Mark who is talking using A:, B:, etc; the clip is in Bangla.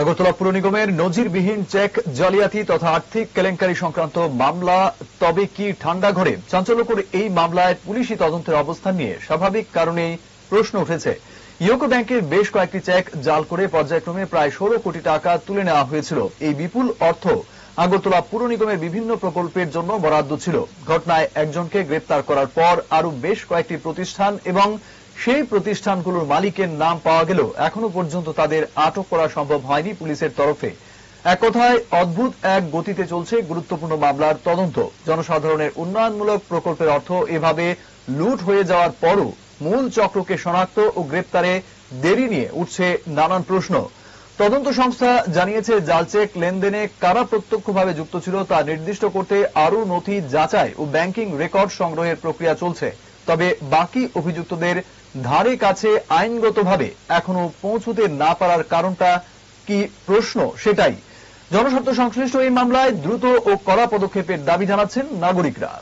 A: আগরতলা পুর নিগমের নজিরবিহীন চেক জালিয়াতি তথা আর্থিক কেলেঙ্কারি সংক্রান্ত মামলা, তবে কি ঠান্ডা ঘরে? চাঞ্চল্যকর এই মামলায় পুলিশি তদন্তের অবস্থান নিয়ে স্বাভাবিক কারণেই প্রশ্ন উঠেছে। ইউকো ব্যাংকের বেশ কয়েকটি চেক জাল করে পর্যায়ক্রমে প্রায় ষোলো কোটি টাকা তুলে নেওয়া হয়েছিল। এই বিপুল অর্থ আগরতলা পুর নিগমের বিভিন্ন প্রকল্পের জন্য বরাদ্দ ছিল। ঘটনায় একজনকে গ্রেপ্তার করার পর আরও বেশ কয়েকটি প্রতিষ্ঠান এবং সেই প্রতিষ্ঠানগুলোর মালিকের নাম পাওয়া গেলেও এখনও পর্যন্ত তাদের আটক করা সম্ভব হয়নি পুলিশের তরফে। এক কথায়, অদ্ভুত এক গতিতে চলছে গুরুত্বপূর্ণ মামলার তদন্ত। জনসাধারণের উন্নয়নমূলক প্রকল্পের অর্থ এভাবে লুট হয়ে যাওয়ার পরও মূল চক্রকে শনাক্ত ও গ্রেপ্তারে দেরি নিয়ে উঠছে নানান প্রশ্ন। তদন্ত সংস্থা জানিয়েছে, জালচেক লেনদেনে কারা প্রত্যক্ষভাবে যুক্ত ছিল তা নির্দিষ্ট করতে আরও নথি যাচাই ও ব্যাংকিং রেকর্ড সংগ্রহের প্রক্রিয়া চলছে। তবে বাকি অভিযুক্তদের ধারে কাছে আইনগতভাবে এখনও পৌঁছতে না পারার কারণটা কি প্রশ্ন সেটাই। জনস্বার্থ সংশ্লিষ্ট এই মামলায় দ্রুত ও কড়া পদক্ষেপের দাবি জানাচ্ছেন নাগরিকরা।